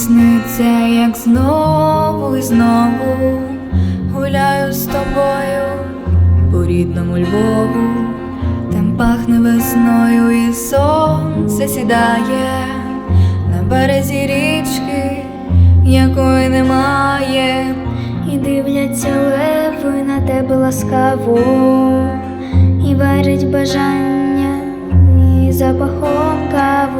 сниться, як знову і знову гуляю з тобою по рідному Львову, там пахне весною, і сонце сідає на березі річки, якої немає, і дивляться леви на тебе ласкаво, і варить бажання, і запахом кави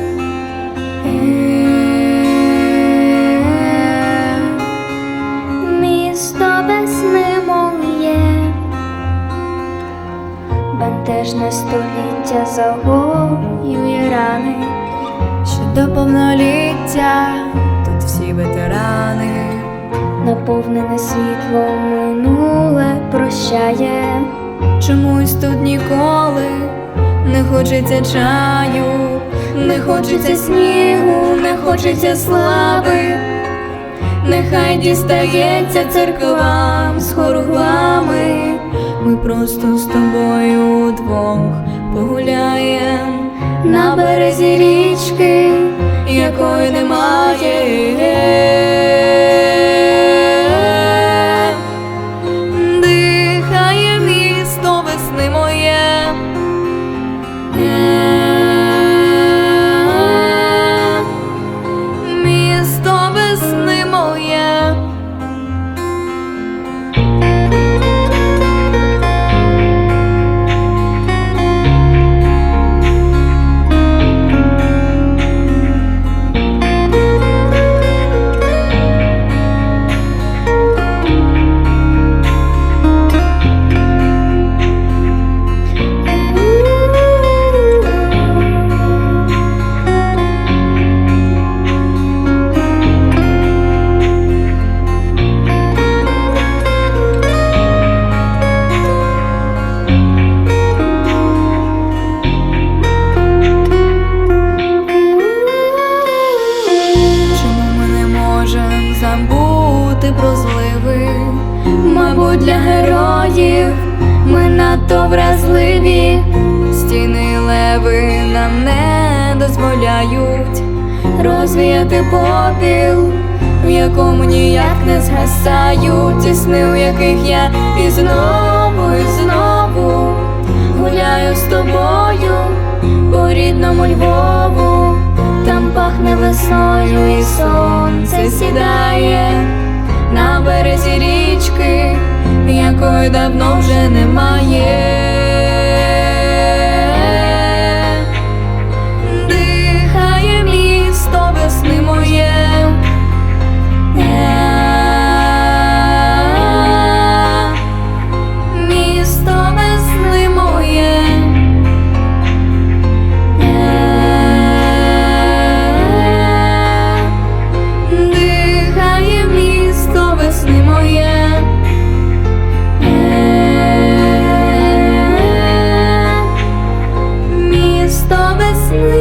Бентежне століття загоює рани, Ще до повноліття тут всі ветерани. наповнене світлом минуле прощає. Чомусь тут ніколи не хочеться чаю, не хочеться снігу, не хочеться слави. Нехай дістається церквам з хоруглами. Ми просто з тобою удвох погуляєм на березі річки, якої немає. Зливи? Мабуть, для героїв ми надто вразливі, стіни леви нам не дозволяють розвіяти попіл, в якому ніяк не згасають ті сни, у яких я і знову, і знову гуляю з тобою по рідному Львову. Там пахне весною і сонце сідає давно вже немає. до весни.